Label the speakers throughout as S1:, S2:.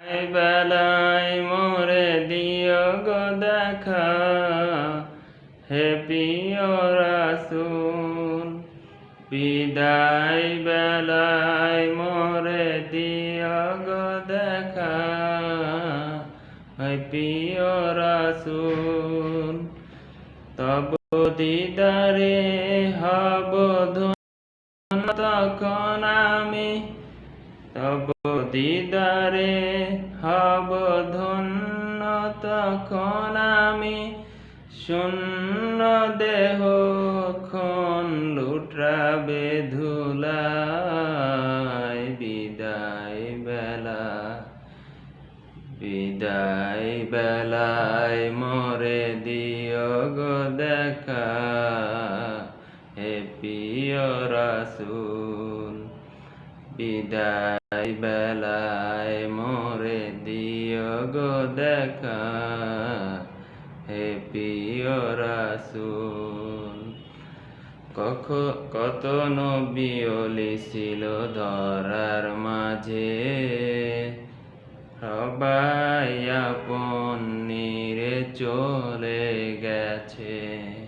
S1: বেলায় মোরে দিও গো দেখা, হে প্রিয় রাসূল। বিদায় বেলায় মোরে দিও গো দেখা, হে প্রিয় রাসূল। তব দিদারে হব ধন্য তখন আমি তব দিদারে হব ধন্য তখন আমি শূন্য দেহ খন লুটরাবে ধুলায় বিদায় বেলা, বিদায় বেলায় মোরে দিও গো দেখা, হে প্রিয় রাসূল, বিদায় বেলায় মোরে দিও গো দেখা। হে প্রিয় রাসূল, কখ, কত নবী অলি ছিল ধরার মাঝে। সবাই আপন নিরে চলে গেছে।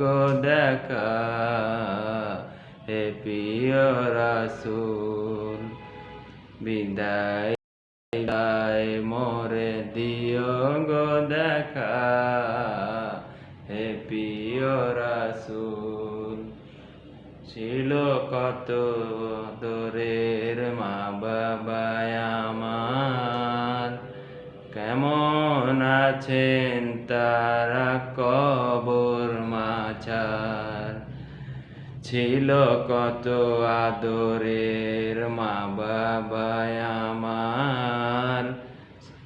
S1: গো দেখা, হে প্রিয় রাসূল, বিদায় মোরে দিও গো দেখা, হে প্রিয় রাসূল। ছিল কত দূরের মা বাবা আমার, কেমন আছেন তারা কবর মাছার ছিল কত আদরের মা বাবা আমার।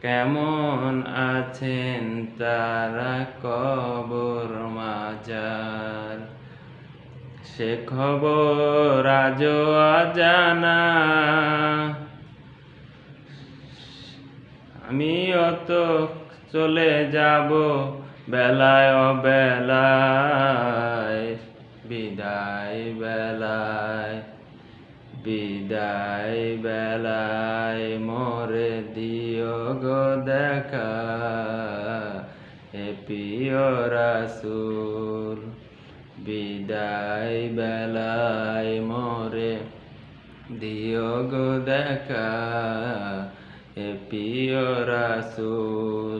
S1: কেমন আছেন তারা কবর মাজার সে খবর আজও অজানা। আমি তো চলে যাব বেলায় বেলায় বিদায় বেলায় বিদায় বেলায় মোরে দিও গো দেখা হে প্রিয় রাসূল, বিদায় বেলায় মোরে দিও গো দেখা হে প্রিয় রাসূল।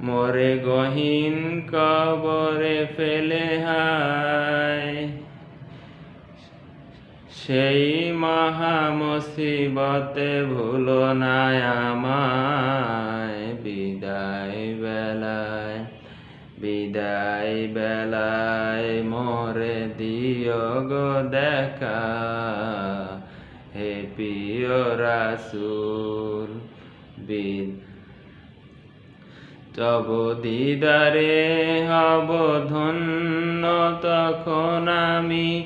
S1: মোরে গহীন কবরে ফেলে হায়। সেই মহা মুসিবতে ভুলো আমায়। বিদায় বেলায় বিদায় বেলায় মোরে দিও গো দেখা। হে প্রিয় রাসূল, বিদ তব দিদারে হব ধন্য তখন আমি।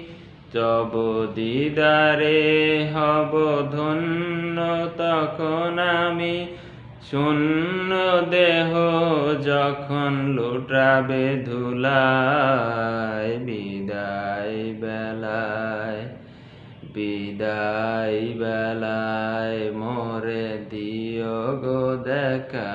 S1: তব দিদারে হব ধন্য তখন আমি। শূন্য দেহ যখন লুটাবে ধুলায়, বিদায় বেলায় বিদায় বেলায়, মোরে দিও গো দেখা।